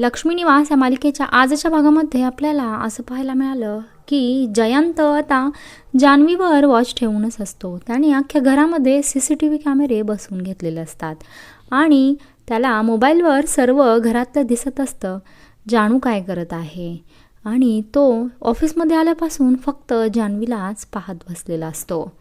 लक्ष्मी निवास या मालिकेच्या आजच्या भागामध्ये आपल्याला असं पाहायला मिळालं की जयंत आता जान्हवीवर वॉच ठेवूनच असतो. त्याने अख्ख्या घरामध्ये सी सी टी व्ही कॅमेरे बसवून घेतलेले असतात. आणि त्याला मोबाईलवर सर्व घरातलं दिसत असतं. जाणू काय करत आहे? आणि तो ऑफिसमध्ये आल्यापासून फक्त जान्हवीलाच पाहत बसलेला असतो.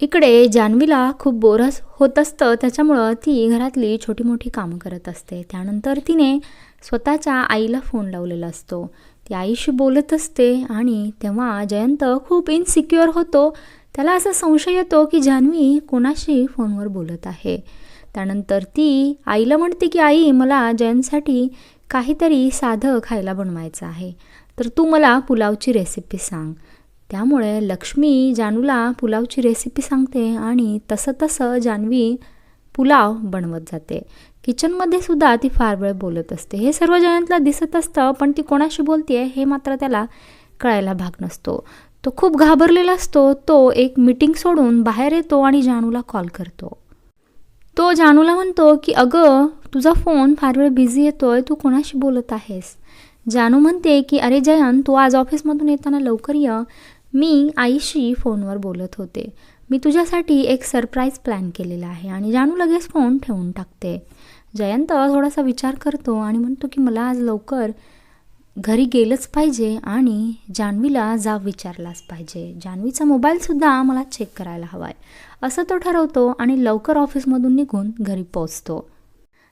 इकडे जान्हवीला खूप बोरस होत असतं. त्याच्यामुळं ती घरातली छोटी मोठी कामं करत असते. त्यानंतर तिने स्वतःच्या आईला फोन लावलेला असतो. ती आईशी बोलत असते आणि तेव्हा जयंत खूप इनसिक्युअर होतो. त्याला असा संशय येतो की जान्हवी कोणाशी फोनवर बोलत आहे. त्यानंतर ती आईला म्हणते की आई मला जयंतसाठी काहीतरी साधं खायला बनवायचं आहे. तर तू मला पुलावची रेसिपी सांग. त्यामुळे लक्ष्मी जानूला पुलावची रेसिपी सांगते आणि तसं तसं जान्हवी पुलाव बनवत जाते. किचनमध्ये सुद्धा ती फार वेळ बोलत असते. हे सर्व जयंतला दिसत असतं पण ती कोणाशी बोलते हे मात्र त्याला कळायला भाग नसतो. तो खूप घाबरलेला असतो. तो एक मीटिंग सोडून बाहेर येतो आणि जानूला कॉल करतो. तो जानूला म्हणतो की अगं तुझा फोन फार वेळ बिझी येतोय. तू कोणाशी बोलत आहेस? जानू म्हणते की अरे जयंत तू आज ऑफिसमधून येताना लवकर ये. मी आईशी फोनवर बोलत होते. मी तुझ्यासाठी एक सरप्राईज प्लॅन केलेला आहे आणि जानू लगेच फोन ठेवून टाकते. जयंत थोडासा विचार करतो आणि म्हणतो की मला आज लवकर घरी गेलंच पाहिजे आणि जान्हवीला जाब विचारलाच पाहिजे. जान्हवीचा मोबाईलसुद्धा मला चेक करायला हवा आहे असं तो ठरवतो आणि लवकर ऑफिसमधून निघून घरी पोचतो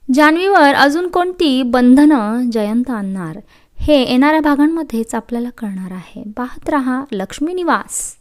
जान्हवीवर अजून कोणती बंधनं जयंत आणणार? हे येणाऱ्या भागांमध्येच आपल्याला कळणार आहे. पाहत रहा लक्ष्मी निवास.